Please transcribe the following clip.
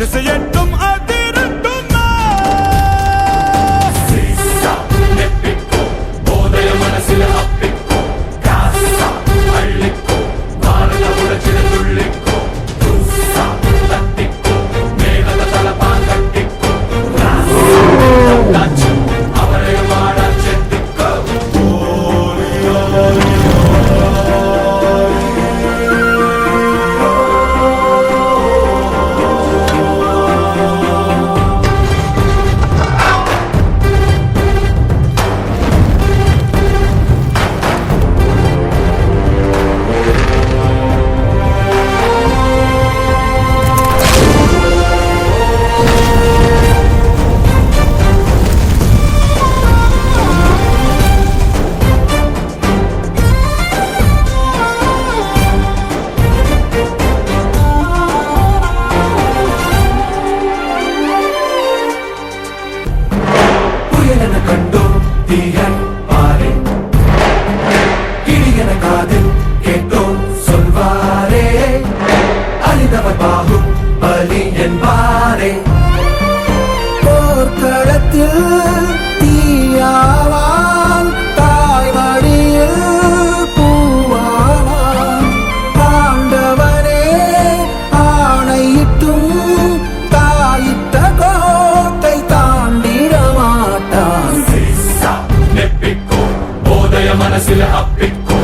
திசையெட்டும் அதிரட்டும் புயலென கண்டோம் தீயன் பாரே. கிளியன காதில் கேட்டோம் சொல்வாரே. அறிந்தவர் பாகும் பலி பழைய மனசில் அப்பிக்கும்.